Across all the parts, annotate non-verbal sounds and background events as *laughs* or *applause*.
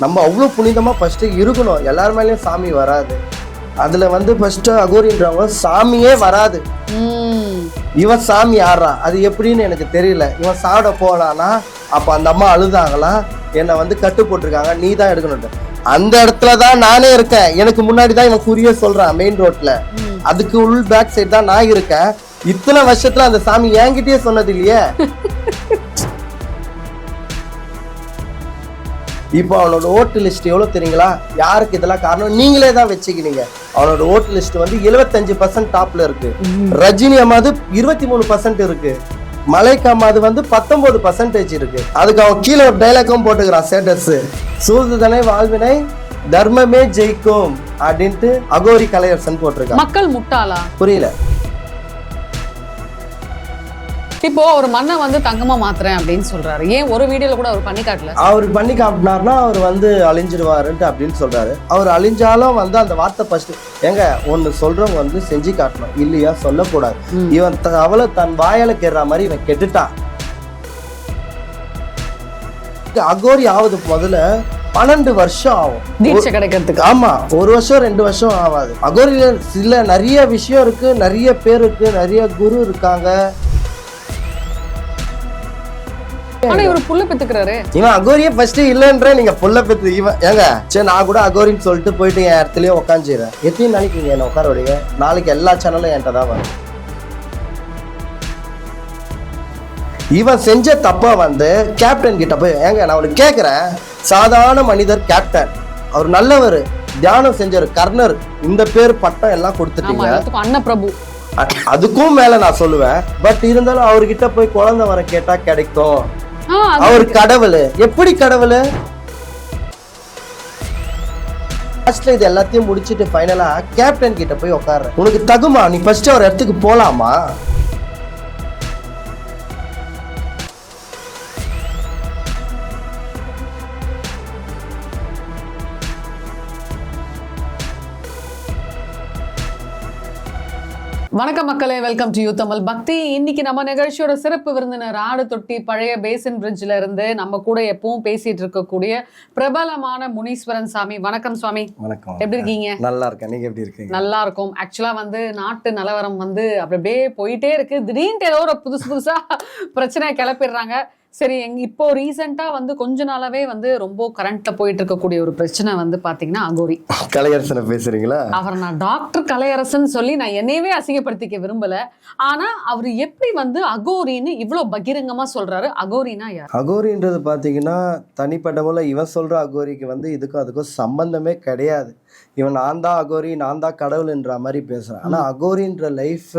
நம்ம அவ்வளோ புனிதமாக ஃபஸ்ட்டு இருக்கணும். எல்லார் மேலேயும் சாமி வராது. அதில் வந்து ஃபஸ்ட்டு அகோரின்றவங்க சாமியே வராது. இவன் சாமி ஆடுறா அது எப்படின்னு எனக்கு தெரியல. இவன் சாப்பிட போனானா அப்போ அந்த அம்மா அழுதாங்களா? என்னை வந்து கட்டு போட்டிருக்காங்க. நீ தான் எடுக்கணும் அந்த இடத்துல தான் நானே இருக்கேன். எனக்கு முன்னாடி தான் இவன் குறிய சொல்றான் மெயின் ரோட்ல ம். அதுக்கு உள் பேக் சைடு தான் நான் இருக்கேன். இத்தனை வருஷத்துல அந்த சாமி என்கிட்டயே சொன்னது இல்லையே? *laughs* இப்போ அவனோட ஓட்டு லிஸ்ட் எவ்வளோ தெரியுங்களா? யாருக்கு இதெல்லாம் காரணம்? நீங்களே தான் வச்சுக்கினீங்க. அவனோட ஓட்டு லிஸ்ட் வந்து 75% பர்சன்ட் டாப்ல இருக்கு. ரஜினி அம்மாது இருபத்தி மூணு பர்சன்ட் இருக்கு. மலைக்கு அம்மாது வந்து பத்தொன்பது பர்சன்டேஜ் இருக்கு. அதுக்கு அவன் கீழே ஒரு டைலாக்கும் போட்டுக்கிறான் ஸ்டேட்டஸ் சூதுதனை வாழ்வினை தர்மமே ஜெயிக்கும் அப்படின்ட்டு அகோரி கலையரசன் போட்டிருக்கான். மக்கள் முட்டாளா? புரியல. இப்போ ஒரு மண்ணை வந்து தங்கமா மாத்துறேன் அப்படின்னு சொல்றாரு. ஏன் ஒரு வீடியோல கூட அவர் பண்ணி காட்டல? அவர் பண்ணி காட்டினார்னா அவர் வந்து அழிஞ்சிருவாருன்ட்டு அப்படின்னு சொல்றாரு. அவர் அழிஞ்சாலும் வந்து அந்த வார்த்தை ஃபர்ஸ்ட் ஏங்க ஒன்னு சொல்றவங்க வந்து செஞ்சு காட்டணும் இல்லையா சொல்லக்கூடாது. இவன் அவளை தன் வாயால கேடுற மாதிரி இவன் கெட்டுட்டான் அகோரி ஆகுது முதல்ல பன்னெண்டு வருஷம் ஆகும். தீட்சை கிடைக்கிறதுக்கு. ஆமா ஒரு வருஷம் ரெண்டு வருஷம் ஆகாது. அகோரியில சில நிறைய விஷயம் இருக்கு நிறைய பேர் இருக்கு நிறைய குரு இருக்காங்க. ஆனா இவர் புள்ள பெத்துக்கிறாரு. இவன் அகோரியே ஃபர்ஸ்ட் இல்லைன்ற நீங்க புள்ள பெத்து இவன் ஏங்க சரி நான் கூட அகோரின்னு சொல்லிட்டு போயிட்டு என் இடத்துலயே உட்காந்துறேன் எத்தனை நாளைக்கு நீங்க என்ன உட்கார விடுங்க நாளைக்கு எல்லா சேனலும் என்கிட்ட தான் வரும். இவன் செஞ்ச தப்ப வந்து கேப்டன் கிட்ட போய் ஏங்க நான் உனக்கு கேட்குறேன் சாதாரண மனிதர் கேப்டன் அவர் நல்லவர். தியானம் செஞ்சவர் கர்ணர். இந்த பேர் பட்டம் எல்லாம் கொடுத்துட்டீங்க. அன்னப்பிரபு. அதுக்கும் மேல நான் சொல்லுவேன். பட் இருந்தாலும் அவர்கிட்ட போய் குழந்தை வர கேட்டா கிடைக்கும். அவர் கடவுள். எப்படி கடவுள்? லாஸ்ட்ல இது எல்லாத்தையும் முடிச்சிட்டு ஃபைனலா கேப்டன் கிட்ட போய் உட்கார்ற உனக்கு தகுமா? நீ ஃபர்ஸ்ட் ஒரு இடத்துக்கு போலாமா? வணக்கம் மக்களே வெல்கம் டு யூ தமிழ் பக்தி இன்னைக்கு நம்ம நிகழ்ச்சியோட சிறப்பு விருந்தினர் ஆடு தொட்டி பழைய பேசின் பிரிட்ஜ்ல இருந்து நம்ம கூட எப்பவும் பேசிட்டு இருக்கக்கூடிய பிரபலமான முனீஸ்வரன் சாமி. வணக்கம் சுவாமி வணக்கம். எப்படி இருக்கீங்க? நல்லா இருக்கேன். நீங்க எப்படி இருக்கீங்க? நல்லா இருக்கும். ஆக்சுவலா வந்து நாட்டு நிலவரம் வந்து அப்படி அப்படியே போயிட்டே இருக்கு. திடீர்னு ஏதோ ஒரு புதுசு புதுசா பிரச்சனை கிளப்பிடுறாங்க. சரி எங்க இப்போ ரீசெண்டா வந்து கொஞ்ச நாளாவே வந்து ரொம்ப கரண்ட்ல போயிட்டு இருக்கக்கூடிய ஒரு பிரச்சனை வந்து பாத்தீங்கன்னா அகோரி. கலையரசனை பேசுறீங்களா? அவர் நான் டாக்டர் கலையரசன் சொல்லி நான் என்னையவே அசிங்கப்படுத்திக்க விரும்பல. ஆனா அவர் எப்படி வந்து அகோரின்னு இவ்வளவு பகிரங்கமா சொல்றாரு? அகோரினா யார்? அகோரின்றது பார்த்தீங்கன்னா தனிப்பட்ட முறையில் இவன் சொல்ற அகோரிக்கு வந்து இதுக்கும் அதுக்கும் சம்பந்தமே கிடையாது. இவன் நான் தான் அகோரி நான் தான் கடவுள்ன்ற மாதிரி பேசுறான். ஆனா அகோரின்ற லைஃப்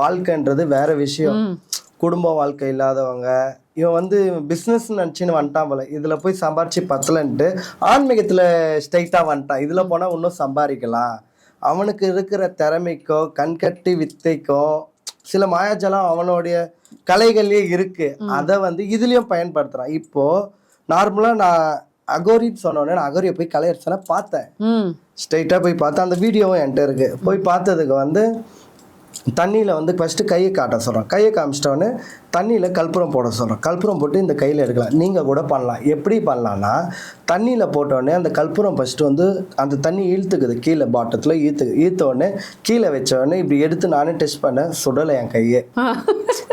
வாழ்க்கைன்றது வேற விஷயம். குடும்ப வாழ்க்கை இல்லாதவங்க இவன் வந்து பிஸ்னஸ் நினச்சின்னு வந்துட்டான் போல. இதில் போய் சம்பாரிச்சு பத்தலன்ட்டு ஆன்மீகத்தில் ஸ்ட்ரைட்டாக வந்துட்டான். இதில் போனால் இன்னும் சம்பாதிக்கலாம். அவனுக்கு இருக்கிற திறமைக்கோ கண்கட்டி வித்தைக்கோ சில மாயாஜலம் அவனுடைய கலைகள்லேயே இருக்கு. அதை வந்து இதுலேயும் பயன்படுத்துகிறான் இப்போ நார்மலாக நான் அகோரின்னு சொன்னோடனே நான் அகோரியை போய் கலையரசனை பார்த்தேன். ஸ்ட்ரைட்டாக போய் பார்த்தா அந்த வீடியோவும் என்கிட்ட இருக்கு. போய் பார்த்ததுக்கு வந்து தண்ணியில் வந்து ஃபஸ்ட்டு கையை காட்ட சொல்கிறோம் கையை காமிச்சிட்டோன்னே தண்ணியில் கற்பூரம் போட சொல்கிறோம் கற்பூரம் போட்டு இந்த கையில் எடுக்கலாம். நீங்கள் கூட பண்ணலாம். எப்படி பண்ணலான்னா தண்ணியில் போட்டோடனே அந்த கற்பூரம் ஃபஸ்ட்டு வந்து அந்த தண்ணி இழுத்துக்குது. கீழே பாட்டத்தில் ஈர்த்த உடனே கீழே வச்ச உடனே இப்படி எடுத்து நானே டெஸ்ட் பண்ணேன் சுடலை என் கையே.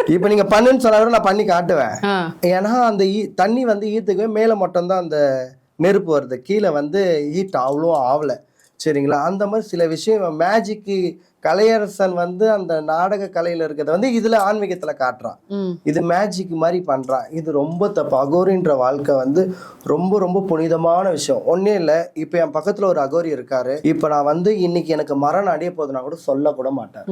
இப்போ நீங்கள் பண்ணுன்னு சொன்னா கூட நான் பண்ணி காட்டுவேன். ஏன்னா அந்த ஈ- தண்ணி வந்து ஈத்துக்கவே மேலே மட்டும்தான் அந்த நெருப்பு வருது. கீழே வந்து ஈட் அவ்வளோ ஆகலை சரிங்களா? அந்த மாதிரி சில விஷயம் மேஜிக்கு கலையரசன் வந்து அந்த நாடக கலையில் இருக்கிறத வந்து இதில் ஆன்மீகத்தில் காட்டுறான். இது மேஜிக் மாதிரி பண்ணுறான் இது ரொம்ப தப்பு. அகோரின்ற வாழ்க்கை வந்து ரொம்ப ரொம்ப புனிதமான விஷயம். ஒன்றே இல்லை இப்போ என் பக்கத்தில் ஒரு அகோரி இருக்காரு. இப்போ நான் வந்து இன்னைக்கு எனக்கு மரணம் அடைய போதுனா கூட சொல்லக்கூட மாட்டேன்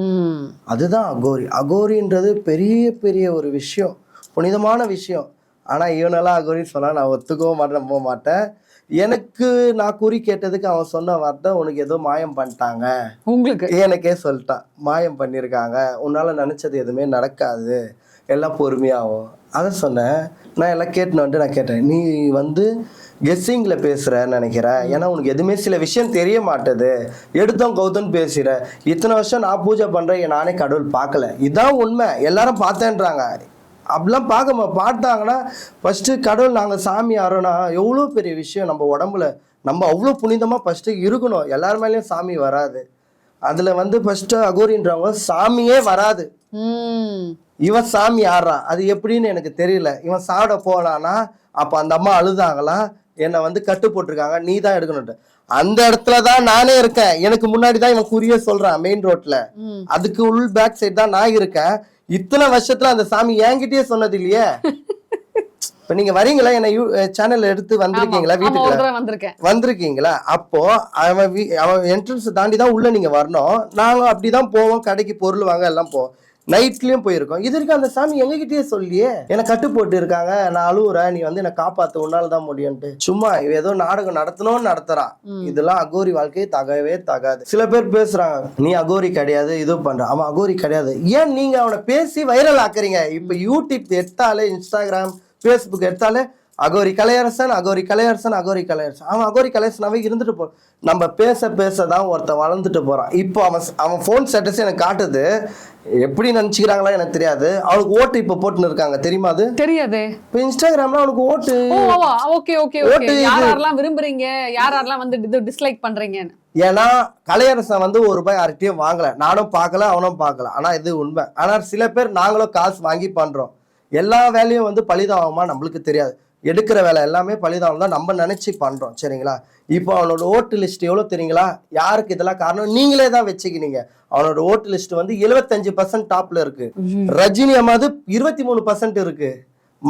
அதுதான் அகோரி. அகோரின்றது பெரிய பெரிய ஒரு விஷயம். புனிதமான விஷயம். ஆனால் இவனெல்லாம் அகோரி சொன்னால் நான் ஒத்துக்கவும் மாட்டேன் போக மாட்டேன். எனக்கு நான் குறி கேட்டதுக்கு அவன் சொன்ன வார்த்தை உனக்கு ஏதோ மாயம் பண்ணிட்டாங்க. உங்களுக்கு? எனக்கே சொல்லிட்டான். மாயம் பண்ணியிருக்காங்க உன்னால் நினச்சது எதுவுமே நடக்காது. எல்லாம் பொறுமையாகும் அதை சொன்னேன். நான் எல்லாம் கேட்டுன்னு வந்துட்டு நான் கேட்டேன். நீ வந்து கெஸ்ஸிங்கில் பேசுகிறேன்னு நினைக்கிறேன் ஏன்னா உனக்கு எதுவுமே சில விஷயம் தெரிய மாட்டுது. எடுத்தோம் கௌதம் பேசுகிற இத்தனை வருஷம் நான் பூஜை பண்ணுறேன் நானே கடவுள் பார்க்கல. இதான் உண்மை. எல்லாரும் பார்த்தேன்றாங்க. அப்படிலாம் பார்க்க பார்த்தாங்கன்னா ஃபஸ்ட்டு கடவுள் நாங்கள் சாமி ஆறோன்னா எவ்வளோ பெரிய விஷயம் நம்ம உடம்புல. நம்ம அவ்வளோ புனிதமாக ஃபஸ்ட்டு இருக்கணும். எல்லார் மேலேயும் சாமி வராது. அதில் வந்து ஃபஸ்ட்டு அகோரின்றவங்க சாமியே வராது. இவன் சாமி ஆடுறான் அது எப்படின்னு எனக்கு தெரியல. இவன் சாப்பிட போனானா அப்போ அந்த அம்மா அழுதாங்களா? என்னை வந்து கட்டு போட்டிருக்காங்க. நீ தான் எடுக்கணும்ட்டு. அந்த இடத்துல தான் நானே இருக்கேன். எனக்கு முன்னாடி தான் இவன் குறிய சொல்றான் மெயின் ரோட்ல ம். அதுக்கு உள் பேக் சைடு தான் நான் இருக்கேன். இத்தனை வருஷத்துல அந்த சாமி என்கிட்டயே சொன்னது இல்லையே? இப்ப நீங்க வரீங்களா? என்ன சேனல் எடுத்து வந்திருக்கீங்களா வீட்டுக்கு வந்திருக்கீங்களா? அப்போ அவன் அவன் என்ட்ரன்ஸ் தாண்டி தான் உள்ள நீங்க வரணும். நாங்க அப்படிதான் போவோம். கடைக்கு பொருள் வாங்க எல்லாம் போவோம் நைட்லயும் போயிருக்கோம். இது வரைக்கும் அந்த சாமி எங்ககிட்டயே சொல்லியே என்னை கட்டு போட்டு இருக்காங்க நான் அழுவுறேன் நீ வந்து என்னை காப்பாத்து உன்னால தான் முடியும்ட்டு சும்மா ஏதோ நாடகம் நடத்தணும்னு நடத்துறான் இதெல்லாம் அகோரி வாழ்க்கை தகவே தகாது. சில பேர் பேசுறாங்க நீ அகோரி கிடையாது இது பண்ற. அவன் அகோரி கிடையாது. ஏன் நீங்க அவனை பேசி வைரல் ஆக்குறீங்க? இப்ப யூடியூப் எடுத்தாலே இன்ஸ்டாகிராம் ஃபேஸ்புக் எடுத்தாலே அகோரி கலையரசன் அகோரி கலையரசன் அகோரி கலையரசன். அவன் அகோரி கலையரசனாவே இருந்துட்டு போ நம்ம பேச பேச தான் ஒருத்தன் வளர்ந்துட்டு போறான். இப்போ அவன் அவன் ஃபோன் ஸ்டேட்டஸ் எனக்கு காட்டுது. எப்படி நினச்சிக்கிறாங்களா எனக்கு தெரியாது. அவனுக்கு ஓட்டு இப்போ போட்டுன்னு இருக்காங்க. தெரியுமா அது? தெரியாது. இப்போ இன்ஸ்டாகிராம்ல அவனுக்கு ஓட்டு. ஓ ஓகே ஓகே ஓட்டு. யார் யாரெல்லாம் விரும்புறீங்க? யார் யாரெல்லாம் வந்து இது டிஸ்லைக் பண்றீங்கன்னு? ஏன்னா கலையரசன் வந்து ஒரு ரூபாய் யார்கிட்டயும் வாங்கல. நானும் பார்க்கல அவனும் பார்க்கல. ஆனா இது உண்மை. ஆனா சில பேர் நாங்களும் காசு வாங்கி பண்றோம். எல்லா வேலையும் வந்து பழிதாகமா நம்மளுக்கு தெரியாது. எடுக்கிற வேலை எல்லாமே பழிதாகம் தான் நம்ம நினைச்சு பண்றோம் சரிங்களா? இப்போ அவனோட ஓட்டு லிஸ்ட் எவ்வளவு தெரியுங்களா? யாருக்கு இதெல்லாம் காரணம்? நீங்களே தான் வச்சுக்கினீங்க. அவனோட ஓட்டு லிஸ்ட் வந்து எழுபத்தஞ்சு பர்சன்ட் டாப்ல இருக்கு. ரஜினி அம்மாது இருபத்தி மூணு பர்சன்ட் இருக்கு.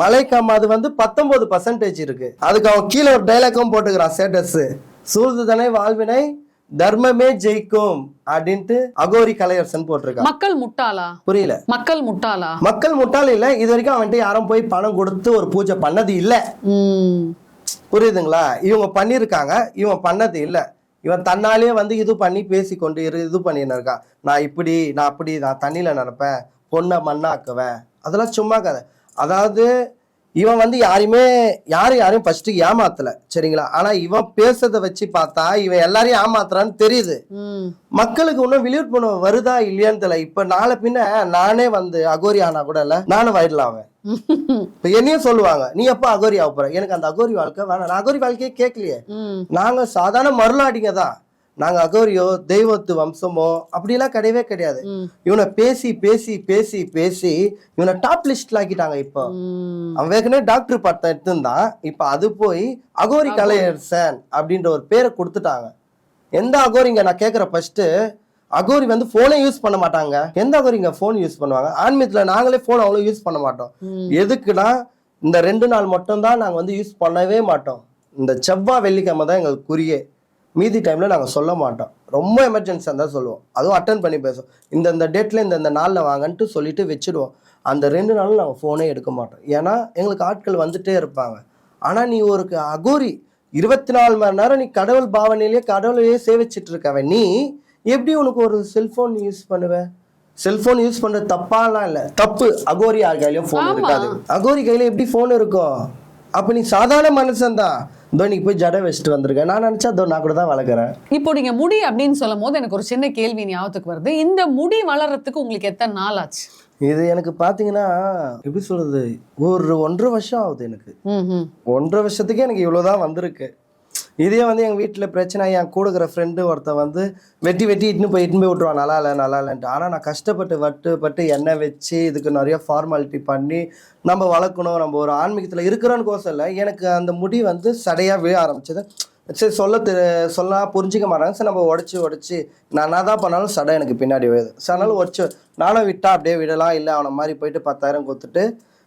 மலைக்கு அம்மாது வந்து பத்தொன்பது பர்சன்டேஜ் இருக்கு. அதுக்கு அவன் கீழே ஒரு டைலாக்கும் போட்டுக்கிறான் ஸ்டேட்டஸ் சூழ்துதனை வாழ்வினை தர்மமே ஜெயிக்கும் அப்படின்ட்டு அகோரி கலையரசன் போட்டிருக்கான். மக்கள் முட்டாளா? புரியல. மக்கள் முட்டாளா? மக்கள் முட்டாள் இல்ல இது வரைக்கும் அவன்கிட்ட யாரும் போய் பணம் கொடுத்து ஒரு பூஜை பண்ணது இல்ல. ம். புரியுதுங்களா? இவங்க பண்ணியிருக்காங்க இவன் பண்ணது இல்ல. இவன் தன்னாலே வந்து இது பண்ணி பேசி கொண்டு இரு இது பண்ணின்னு இருக்கான் நான் இப்படி நான் அப்படி நான் தண்ணியில நடப்பேன் பொண்ணை மண்ணாக்குவேன். அதெல்லாம் சும்மா கதை. அதாவது இவன் வந்து யாரையுமே யாரும் யாரையும் ஃபர்ஸ்ட் ஏமாத்தல சரிங்களா? ஆனா இவன் பேசுறதை வச்சு பார்த்தா இவன் எல்லாரையும் ஏமாத்துறான்னு தெரியுது. மக்களுக்கு இன்னும் விழிப்புணர்வு வருதா இல்லையான்னு தெரியல. இப்ப நாளை பின்ன நானே வந்து அகோரி ஆனா கூட இல்ல நானும் வைரல் ஆவேன் *laughs* இப்ப என்னையும் சொல்லுவாங்க நீ எப்ப அகோரி ஆக போற? எனக்கு அந்த அகோரி வாழ்க்கை வேணாம். நான் அகோரி வாழ்க்கையே கேட்கலையே. நாங்க சாதாரண மருளாடிங்க தான். நாங்க அகோரியோ தெய்வத்து வம்சமோ அப்படிலாம் கிடையவே கிடையாது. இவனை பேசி பேசி பேசி பேசி இவனை டாப் லிஸ்ட்ல ஆக்கிட்டாங்க இப்போ. அவன் ஏற்கனவே டாக்டர் பட்டம் எடுத்திருந்தான். இப்ப அது போய் அகோரி கலையரசன் அப்படின்ற ஒரு பேரை கொடுத்துட்டாங்க. எந்த அகோரிங்க? நான் கேட்குற ஃபர்ஸ்ட் அகோரி வந்து ஃபோனே யூஸ் பண்ண மாட்டாங்க. எந்த அகோரிங்க ஃபோன் யூஸ் பண்ணுவாங்க? ஆன்மீகத்தில் நாங்களே ஃபோன் அவ்வளோ யூஸ் பண்ண மாட்டோம். எதுக்குன்னா இந்த ரெண்டு நாள் மட்டும்தான் நாங்கள் வந்து யூஸ் பண்ணவே மாட்டோம். இந்த செவ்வாய் வெள்ளிக்கிழமை தான் எங்களுக்கு குறியே. மீதி டைமில் நாங்கள் சொல்ல மாட்டோம். ரொம்ப எமர்ஜென்சியாக இருந்தால் சொல்லுவோம். அதுவும் அட்டன் பண்ணி பேசுவோம். இந்த இந்த டேட்டில் இந்த இந்த நாளில் வாங்கன்ட்டு சொல்லிட்டு வச்சுடுவோம். அந்த ரெண்டு நாளும் நாங்கள் ஃபோனே எடுக்க மாட்டோம். ஏன்னா எங்களுக்கு ஆட்கள் வந்துட்டே இருப்பாங்க. ஆனால் நீ ஒரு அகோரி இருபத்தி நாலு மணி நேரம் நீ கடவுள் பாவனையிலேயே கடவுளையே சேவிச்சிட்டு இருக்கவ நீ எப்படி உனக்கு ஒரு செல்போன் யூஸ் பண்ணுவ? செல்போன் யூஸ் பண்றது தப்பாலாம் இல்லை. தப்பு. அகோரி யார் கையிலயும் ஃபோன். இருக்காது. அகோரி கையில எப்படி ஃபோன் இருக்கும்? அப்ப நீ சாதாரண மனுஷன் தான் இதோ நீ போய் ஜடை வச்சுட்டு வந்திருக்க. நான் நினைச்சா இதோ நான் கூட தான் வளர்க்குறேன். இப்போ நீங்க முடி அப்படின்னு சொல்லும் போது எனக்கு ஒரு சின்ன கேள்வி ஞாபகத்துக்கு வருது. இந்த முடி வளர்றதுக்கு உங்களுக்கு எத்தனை நாள் ஆச்சு? இது எனக்கு பார்த்தீங்கன்னா எப்படி சொல்றது? ஒரு ஒன்றரை வருஷம் ஆகுது எனக்கு. ஒன்றரை வருஷத்துக்கே எனக்கு இவ்வளோதான் வந்திருக்கு. இதே வந்து எங்கள் வீட்டில் பிரச்சனை என் கூடுகிற ஃப்ரெண்டு ஒருத்தன் வந்து வெட்டி வெட்டி இட்டுன்னு போய் இட்டுன்னு போய் விட்ருவான் நல்லா இல்லை நல்லா இல்லைன்ட்டு. ஆனால் நான் கஷ்டப்பட்டு வட்டு பட்டு எண்ணெய் வச்சு இதுக்கு நிறைய ஃபார்மாலிட்டி பண்ணி நம்ம வளர்க்கணும். நம்ம ஒரு ஆன்மீகத்தில் இருக்கிறோன்னு கோசம் இல்லை. எனக்கு அந்த முடி வந்து சடையாக விழ ஆரம்பிச்சது. சரி சொல்ல தெ சொன்னா புரிஞ்சிக்க மாட்டாங்க. சரி நம்ம உடச்சி உடச்சி நான் என்ன தான் பண்ணாலும் சடை எனக்கு பின்னாடி விழுது. ஸோ அதனால உடச்சி நானும் விட்டா அப்படியே விடலாம். இல்லை அவனை மாதிரி போயிட்டு பத்தாயிரம் கொடுத்துட்டு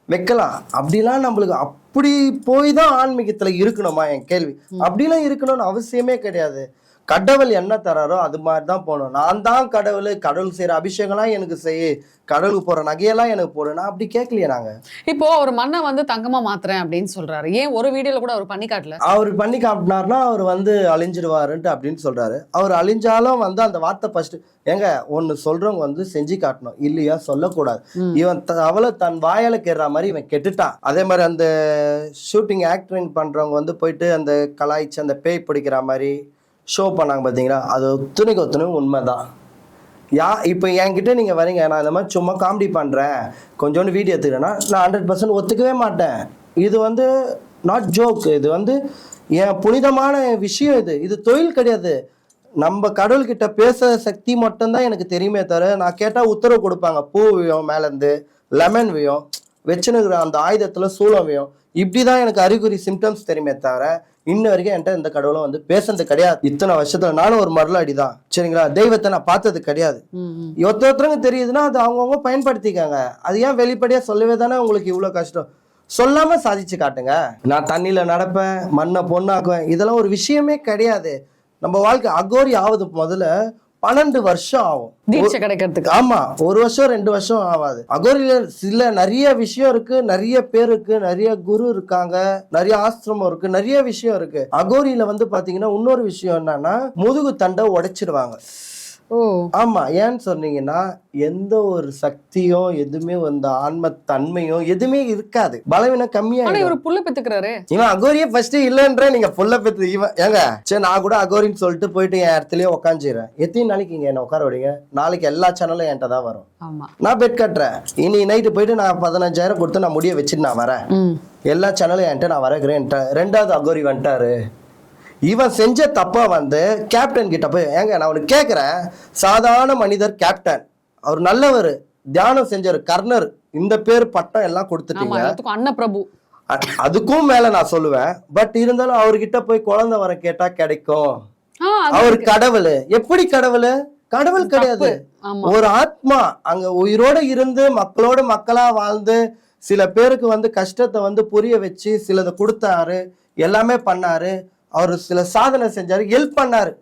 வைக்கலாம். அப்படிலாம் நம்மளுக்கு அப்படி போய் தான் ஆன்மீகத்துல இருக்கணுமா என் கேள்வி. அப்படிலாம் இருக்கணும்னு அவசியமே கிடையாது. கடவுள் என்ன தராரோ அது மாதிரி தான் போகணும். நான் தான் கடவுள் கடவுள் செய்யற அபிஷேகம்லாம் எனக்கு செய்ய கடவுளுக்கு போற நகையெல்லாம் எனக்கு போடு. நான் அப்படி கேட்கலையே நாங்க. இப்போ ஒரு மண்ணை வந்து தங்கமா மாத்துறேன் அப்படின்னு சொல்றாரு. ஏன் ஒரு வீடியோல கூட அவர் பண்ணி காட்டல? அவர் பண்ணி காட்டினார்னா அவர் வந்து அழிஞ்சிடுவாருன்ட்டு அப்படின்னு சொல்றாரு. அவர் அழிஞ்சாலும் வந்து அந்த வார்த்தை ஃபர்ஸ்ட் ஏங்க ஒன்னு சொல்றவங்க வந்து செஞ்சு காட்டணும். இல்லையா? சொல்லக்கூடாது. இவன் அவளை தன் வாயால கேடுற மாதிரி இவன் கெட்டுட்டான். அதே மாதிரி அந்த ஷூட்டிங் ஆக்டிங் பண்றவங்க வந்து போயிட்டு அந்த கலாய்ச்சி அந்த பேய் பிடிக்கிற மாதிரி ஷோ பண்ணாங்க பார்த்தீங்களா அது ஒத்துணைக்கு ஒத்துணை உண்மைதான். யா இப்போ என்கிட்ட நீங்கள் வரீங்க நான் இந்த மாதிரி சும்மா காமெடி பண்ணுறேன் கொஞ்சோண்டு வீடியோ எடுத்துக்கிறேன்னா நான் ஹண்ட்ரட் பர்சன்ட் ஒத்துக்கவே மாட்டேன். இது வந்து நாட் ஜோக் இது வந்து என் புனிதமான விஷயம் இது. இது தொழில் கிடையாது. நம்ம கடவுள்கிட்ட பேசுகிற சக்தி மட்டும்தான் எனக்கு தெரியுமே தவிர நான் கேட்டால் உத்தரவு கொடுப்பாங்க. பூ வியம் மேலேருந்து லெமன் வியம் வச்சுனுக்குற அந்த ஆயுதத்தில் சூளம் வியம். இப்படி தான் எனக்கு அறிகுறி சிம்டம்ஸ் தெரியுமே தவிர இன்ன வரைக்கும் என்கிட்ட இந்த கடவுளும் வந்து பேசுறது கிடையாது. இத்தனை வருஷத்துல நானும் ஒரு மரலாடி தான் சரிங்களா? தெய்வத்தை நான் பார்த்தது கிடையாது. ஒருத்த ஒருத்தருங்க தெரியுதுன்னா அது அவங்கவுங்க பயன்படுத்திக்காங்க. அது ஏன் வெளிப்படையா சொல்லவே தானே உங்களுக்கு இவ்வளோ கஷ்டம்? சொல்லாம சாதிச்சு காட்டுங்க. நான் தண்ணியில நடப்பேன் மண்ணை பொண்ணாக்குவேன். இதெல்லாம் ஒரு விஷயமே கிடையாது. நம்ம வாழ்க்கை அகோரி ஆகுது முதல்ல. பன்னெண்டு வருஷம் ஆகும். தீட்சை கிடைக்கிறதுக்கு. ஆமா ஒரு வருஷம் ரெண்டு வருஷம் ஆகாது அகோரியில சில நிறைய விஷயம் இருக்கு நிறைய பேர் இருக்கு நிறைய குரு இருக்காங்க நிறைய ஆசிரமம் இருக்கு நிறைய விஷயம் இருக்கு. அகோரியில வந்து பாத்தீங்கன்னா இன்னொரு விஷயம் என்னன்னா முதுகு தண்டை உடைச்சிடுவாங்க. ஆமா ஏன்னு சொன்னீங்கன்னா எந்த ஒரு சக்தியும் எதுவுமே அந்த ஆன்ம தன்மையும் எதுவுமே இருக்காது. பலவீனம் கம்மியா இவரு புள்ள பெத்துக்கிறாரு. இவன் அகோரியே ஃபர்ஸ்ட் இல்லைன்ற நீங்க புல்ல பெத்து இவன் ஏங்க சரி நான் கூட அகோரின்னு சொல்லிட்டு போயிட்டு என் இடத்துலயே உட்காந்துறேன் எத்தனை நாளைக்கு இங்க என்ன உட்கார விடுங்க? நாளைக்கு எல்லா சேனலும் என்கிட்ட தான் வரும். நான் பெட் கட்டுறேன். இனி நைட்டு போயிட்டு நான் பதினஞ்சாயிரம் கொடுத்து நான் முடிய வச்சுட்டு நான் வரேன். எல்லா சேனலும் என்கிட்ட நான் வரக்கிறேன் ரெண்டாவது அகோரி வந்துட்டாரு. இவன் செஞ்ச தப்பா வந்து கேப்டன் கிட்ட போய் ஏங்க நான் உனக்கு கேட்குறேன் சாதாரண மனிதர் கேப்டன் அவர் நல்லவர். தியானம் செஞ்சவர் கர்ணர். இந்த பேர் பட்டம் எல்லாம் கொடுத்துட்டீங்க. அன்னப்பிரபு அ- அதுக்கும் மேல நான் சொல்லுவேன். பட் இருந்தாலும் அவர்கிட்ட போய் குழந்தை வர கேட்டா கிடைக்கும். அவர் கடவுள். எப்படி கடவுள்? கடவுள் கிடையாது. ஒரு ஆத்மா அங்க உயிரோட இருந்து மக்களோட மக்களா வாழ்ந்து சில பேருக்கு வந்து கஷ்டத்தை வந்து புரிய வச்சு சிலதை கொடுத்தாரு. எல்லாமே பண்ணாரு. அவர் சில சாதனை செஞ்சாரு ஹெல்ப் பண்ணாரு.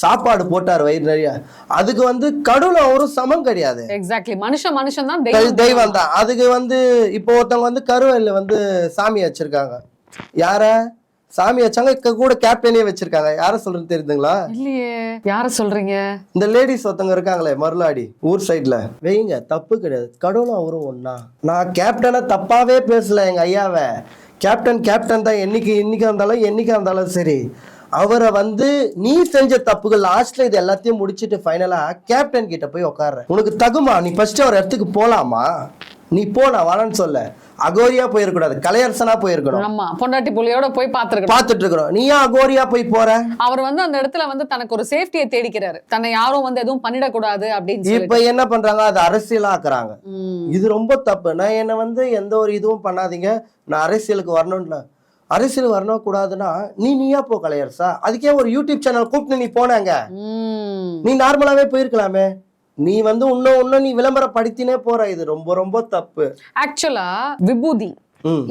சாப்பாடு போட்டாரு வயிறு நிறைய. அதுக்கு வந்து கடவுள் அவரும் சமம் கிடையாது. எக்ஸாக்ட்லி மனுஷன் மனுஷன் தான் தெய்வம். தான். அதுக்கு வந்து இப்போ ஒருத்தவங்க வந்து கருவறையில வந்து சாமி வச்சிருக்காங்க. யார? சாமி வச்சாங்க கூட கேப்டனே வச்சிருக்காங்க. யார சொல்றது தெரியுதுங்களா? இல்லையே. யார சொல்றீங்க? இந்த லேடிஸ் ஒருத்தவங்க இருக்காங்களே மருளாடி ஊர் சைடுல வைங்க தப்பு கிடையாது. கடவுளும் அவரும் ஒண்ணா. நான் கேப்டனை தப்பாவே பேசல எங்க ஐயாவை. கேப்டன் கேப்டன் தான் என்னைக்கு இன்னைக்கு இருந்தாலும் என்னைக்கு இருந்தாலும் சரி. அவரை வந்து நீ செஞ்ச தப்புகள் லாஸ்ட்ல இது எல்லாத்தையும் முடிச்சுட்டு ஃபைனலா கேப்டன் கிட்ட போய் உட்கார்ற உனக்கு தகுமா? நீ ஃபர்ஸ்ட் ஒரு இடத்துக்கு போலாமா? நீ போனா வரேன்னு சொல்ல. அகோரியா போயிருக்கூடாது கலையரசனா போயிருக்கணும். ஆமா பொண்டாட்டி புள்ளையோட போய் பாத்துருக்கணும் பார்த்துட்டு இருக்கிறோம் நீ ஏன் அகோரியா போய் போற? அவர் வந்து அந்த இடத்துல வந்து தனக்கு ஒரு சேஃப்டியை தேடிக்கிறாரு. தன்னை யாரும் வந்து எதுவும் பண்ணிடக்கூடாது அப்படின்னு இப்ப என்ன பண்றாங்க? அது அரசியலாக்குறாங்க. இது ரொம்ப தப்பு. நான் என்னை வந்து எந்த ஒரு இதுவும் பண்ணாதீங்க. நான் அரசியலுக்கு வரணும்ல. அரசியல் வரணும் கூடாதுன்னா நீ நீயா போ கலையரசா? அதுக்கே ஒரு யூடியூப் சேனல் கூப்பிட்டு நீ போனாங்க. நீ நார்மலாவே போயிருக்கலாமே. நீ வந்து இன்னும் இன்னும் நீ விளம்பரப்படுத்தினே போற. இது ரொம்ப ரொம்ப தப்பு. ஆக்சுவலா விபூதி.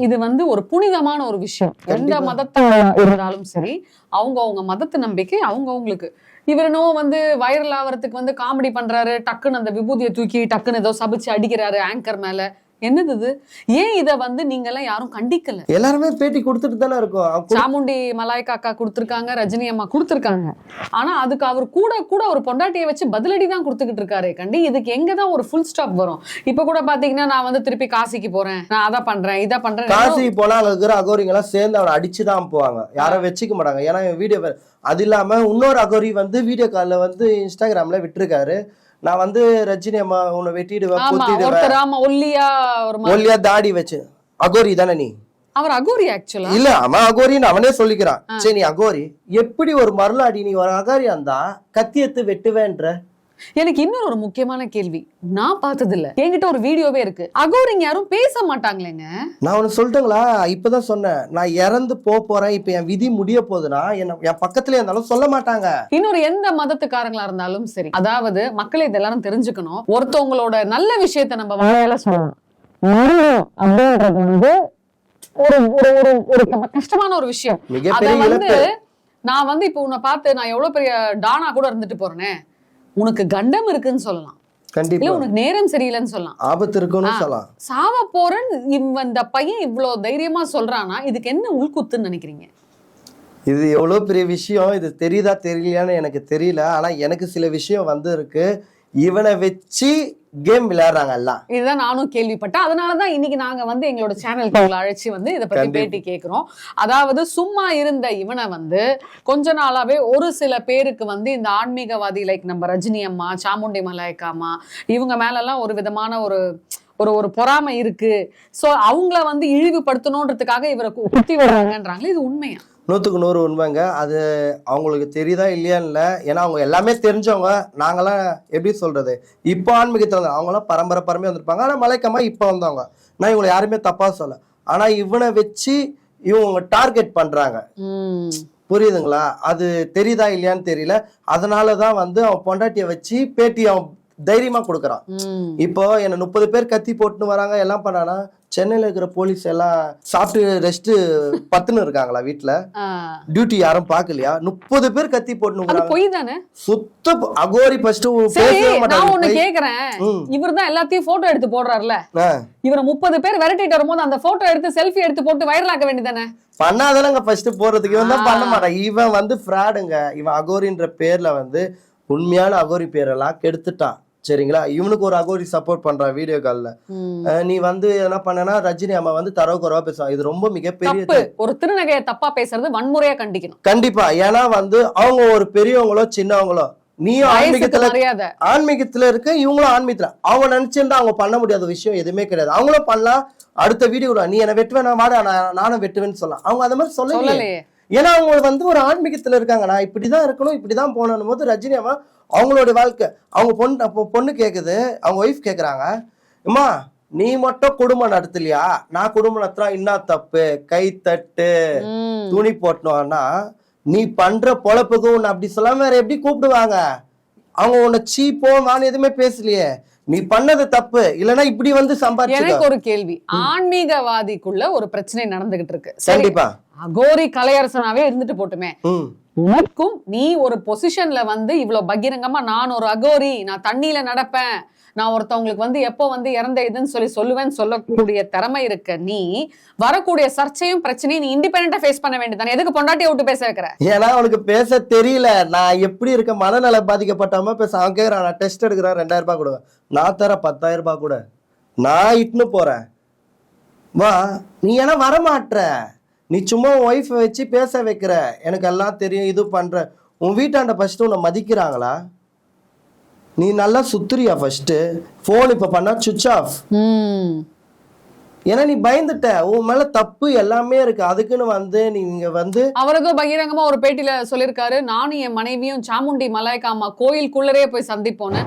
இது வந்து ஒரு புனிதமான ஒரு விஷயம். எந்த மதத்தை இருந்தாலும் சரி அவங்க அவங்க மதத்து நம்பிக்கை அவங்க அவங்களுக்கு இவர் என்னவோ வந்து வைரல் ஆவறதுக்கு வந்து காமெடி பண்றாரு டக்குன்னு அந்த விபூதியை தூக்கி டக்குன்னு ஏதோ சபிச்சு அடிக்கிறாரு ஆங்கர் மேல. என்னது இது? ஏன் இத வந்து நீங்க எல்லாம் யாரும் கண்டிக்கல? எல்லாருமே பேட்டி கொடுத்துட்டு தானே இருக்கோம் சாமுண்டி மலாய்க்கா அக்கா கொடுத்திருக்காங்க ரஜினி அம்மா கொடுத்திருக்காங்க. ஆனா அதுக்கு அவர் கூட கூட ஒரு பொண்டாட்டியை வச்சு பதிலடி தான் கொடுத்துக்கிட்டு இருக்காரு கண்டி. இதுக்கு எங்க தான் ஒரு ஃபுல் ஸ்டாப் வரும்? இப்ப கூட பாத்தீங்கன்னா நான் வந்து திருப்பி காசிக்கு போறேன். நான் அதை பண்றேன் இதை பண்றேன். காசிக்கு போனா அங்க இருக்கிற அகோரிங்க எல்லாம் சேர்ந்து அவனை அடிச்சு தான் போவாங்க. யாரும் வச்சுக்க மாட்டாங்க. ஏன்னா வீடியோ அது இல்லாம இன்னொரு அகோரி வந்து வீடியோ கால்ல வந்து இன்ஸ்டாகிராம்ல விட்டுருக்காரு. நான் வந்து ரஜினி அம்மா உன்னை வெட்டிடுவேன் ஆமா ஒல்லியா ஒல்லியா தாடி வச்சு. அகோரி தானே நீ? அவர் அகோரி ஆக்சுவலா இல்ல அவன் அகோரின்னு அவனே சொல்லிக்கிறான். சரி நீ அகோரி எப்படி ஒரு மருளாடி நீ ஒரு அகாரியா இருந்தா கத்தி எடுத்து வெட்டுவேன்ற? எனக்கு இன்னொரு ஒரு முக்கியமான கேள்வி. நான் பார்த்தது இல்ல என்கிட்ட ஒரு வீடியோவே இருக்கு. அகோரிங்க யாரும் பேச மாட்டாங்களேங்க. நான் உனக்கு சொல்லட்டுங்களா? இப்பதான் சொன்னேன். நான் இறந்து போக போறேன். இப்ப என் விதி முடிய போகுதுன்னா என்ன என் பக்கத்துல இருந்தாலும் சொல்ல மாட்டாங்க. இன்னொரு எந்த மதத்துக்காரங்களா இருந்தாலும் சரி. அதாவது மக்கள் இது எல்லாரும் தெரிஞ்சுக்கணும். ஒருத்தவங்களோட நல்ல விஷயத்த நம்ம வாயால சொல்லணும். மரணம் அப்படின்றது வந்து ஒரு ஒரு ஒரு ஒரு கஷ்டமான ஒரு விஷயம். அத வந்து நான் வந்து இப்ப உன்னை பார்த்து நான் எவ்வளவு பெரிய டானா கூட இருந்துட்டு போறேனே. உனக்கு கண்டம் இருக்குன்னு சொல்லலாம். கண்டிப்பா. உனக்கு நேரம் சரியில்லைன்னு சொல்லலாம். ஆபத்து இருக்குன்னு. சொல்லலாம். சாவ போறேன்னு இவன் இந்த பையன் இவ்வளவு தைரியமா சொல்றானா இதுக்கு என்ன உள்குத்துன்னு நினைக்கிறீங்க? இது எவ்வளோ பெரிய விஷயம் இது தெரியுதா தெரியலையான்னு எனக்கு தெரியல. ஆனால் எனக்கு சில விஷயம் வந்து இருக்கு இவனை வச்சு கேம் விளையாடுறாங்க எல்லாம். இதுதான் நானும் கேள்விப்பட்டேன். அதனாலதான் இன்னைக்கு நாங்க வந்து எங்களோட சேனலுக்கு உங்களை அழைச்சி வந்து இதை பத்தி. பேட்டி கேட்கிறோம் அதாவது சும்மா இருந்த இவனை வந்து கொஞ்ச நாளாவே ஒரு சில பேருக்கு வந்து இந்த ஆன்மீகவாதி லைக் நம்ம ரஜினி அம்மா சாமுண்டி மலாய்க்கா அம்மா இவங்க மேலெல்லாம் ஒரு விதமான ஒரு ஒரு ஒரு பொறாமை இருக்கு. சோ அவங்கள வந்து இழிவுபடுத்தணுன்றதுக்காக இவரை குத்தி விடுறாங்கன்றாங்களே இது உண்மையா? நூற்றுக்கு நூறு உண்மைங்க. அது அவங்களுக்கு தெரியுதா இல்லையான்னு இல்லை. ஏன்னா அவங்க எல்லாமே தெரிஞ்சவங்க. நாங்களாம் எப்படி சொல்றது? இப்போ ஆன்மீகத்தில் வந்து அவங்களாம் பரம்பரை பரம்பரை வந்திருப்பாங்க. ஆனால் மலைக்கம்மா இப்போ வந்தவங்க. நான் இவங்களை யாருமே தப்பாக சொல்ல ஆனால் இவனை வச்சு இவங்க டார்கெட் பண்ணுறாங்க புரியுதுங்களா? அது தெரியுதா இல்லையான்னு தெரியல. அதனால தான் வந்து அவன் பொண்டாட்டியை வச்சு பேட்டி அவன் தைரியமாக கொடுக்குறான். இப்போ என்ன முப்பது பேர் கத்தி போட்டுன்னு வராங்க எல்லாம் பண்ணானா சென்னையில் இருக்கிற போலீஸ் எல்லாம் சாப்பிட்டு ரெஸ்ட்டு பத்துன்னு இருக்காங்களா வீட்டில் டியூட்டி யாரும் பார்க்கலையா? முப்பது பேர் கத்தி போட்டுன்னு பொய் தானே? சுத்த அகோரி ஃபர்ஸ்ட் நான் ஒண்ணு கேக்குறேன். இவர் தான் எல்லாத்தையும் போட்டோ எடுத்து போடுறாருல இவரை முப்பது பேர் விரட்டிட்டு வரும்போது அந்த போட்டோ எடுத்து செல்ஃபி எடுத்து போட்டு வைரல் ஆக்க வேண்டியதானே பண்ணாதானங்க ஃபர்ஸ்ட் போறதுக்கு இவன் தான். பண்ண மாட்டான். இவன் வந்து ஃப்ராடுங்க இவன் அகோரின்ற பேர்ல வந்து உண்மையான அகோரி பேரெல்லாம் கெடுத்துட்டான். சரிங்களா? இவனுக்கு ஒரு அகோரி சப்போர்ட் பண்றான் வீடியோ கால்ல நீ வந்து என்ன பண்ணனா ரஜினி அம்மா வந்து தரவு குறவா பேசுவான் இது ரொம்ப மிகப்பெரிய ஒரு திருநகையை தப்பா பேசுறது வன்முறையா கண்டிக்கணும். கண்டிப்பா. ஏன்னா வந்து அவங்க ஒரு பெரியவங்களோ சின்னவங்களோ நீயும் வயசுக்கு ஆன்மீகத்துல ஆன்மீகத்துல இருக்க இவங்களும் ஆன்மீகத்துல. அவங்க நினைச்சிருந்தா அவங்க பண்ண முடியாத விஷயம் எதுவுமே கிடையாது. அவங்களும் பண்ணலாம். அடுத்த வீடியோ நீ என்ன வெட்டுவேன் வாடா நான் நானும் வெட்டுவேன்னு சொல்லலாம். அவங்க அந்த மாதிரி சொல்லலையே. ஏன்னா அவங்க வந்து ஒரு ஆன்மீகத்துல இருக்காங்க. நான் இப்படிதான் இருக்கணும் இப்படிதான் போகணும் போது ரஜினி அம்மா அவங்களோட வாழ்க்கை. அவங்க பொண்ணு அப்போ பொண்ணு கேக்குது அவங்க ஒய்ஃப் கேக்குறாங்க அம்மா நீ மட்டும் குடும்பம் நடத்தலையா? நான் குடும்பம் நடத்துறா என்ன தப்பு? கை தட்டு. துணி போட்டோம்னா நீ பண்ற பொழப்புக்கு உன்னை அப்படி சொல்லாம வேற எப்படி கூப்பிடுவாங்க? அவங்க உன்னை சீப்போ நான் எதுவுமே பேசலையே. நீ பண்ணது தப்பு இல்லைன்னா இப்படி வந்து சம்பாதிச்சு எனக்கு ஒரு கேள்வி. ஆன்மீகவாதிக்குள்ள ஒரு பிரச்சனை நடந்துகிட்டு இருக்கு. கண்டிப்பா. அகோரி கலையரசனாவே இருந்துட்டு போட்டுமே. உனக்கும் நீ ஒரு பொசிஷன்ல வந்து இவ்வளவு பகிரங்கமா நான் ஒரு அகோரி நான் தண்ணியில நடப்பேன். நான் ஒருத்தவங்களுக்கு வந்து எப்போ வந்து இறந்த இதுன்னு சொல்லி சொல்லுவேன்னு சொல்லக்கூடிய திறமை இருக்க நீ வரக்கூடிய சர்ச்சையும் பிரச்சனையும் நீ இண்டிபெண்டா ஃபேஸ் பண்ண வேண்டியதானே எதுக்கு பொண்டாட்டியை விட்டு பேச வைக்கிற? ஏன்னா அவனுக்கு பேச தெரியல. நான் எப்படி இருக்க மனநல பாதிக்கப்பட்டாம பேச அவன் கேட்கறான் நான் டெஸ்ட் எடுக்கிறேன் ரெண்டாயிரம் ரூபாய் கொடுவேன். நான் தர பத்தாயிரம் ரூபாய் கூட. நான் இட்டுன்னு போறேன். வா நீ ஏன்னா வரமாட்ற? நீ சும்மா ஒய்ஃப் வச்சு பேச வைக்கிற. எனக்கு எல்லாம் தெரியும் இது பண்ற. உன் வீட்டாண்ட ஃபர்ஸ்ட் உன்னை மதிக்கிறாங்களா? நீ நல்லா சுத்துறியா ஃபர்ஸ்ட் ஃபோன் இப்போ பண்ணா சுவிச் ஆஃப் ஏன்னா நீ பயந்துட்ட. உன் மேல தப்பு எல்லாமே இருக்கு. அதுக்குன்னு வந்து நீங்க வந்து அவர் ஏதோ பகிரங்கமா ஒரு பேட்டியில சொல்லியிருக்காரு. நானும் என் மனைவியும் சாமுண்டி மலாய்க்கா அம்மா கோயிலுக்குள்ளரே போய் சந்திப்போன்னு.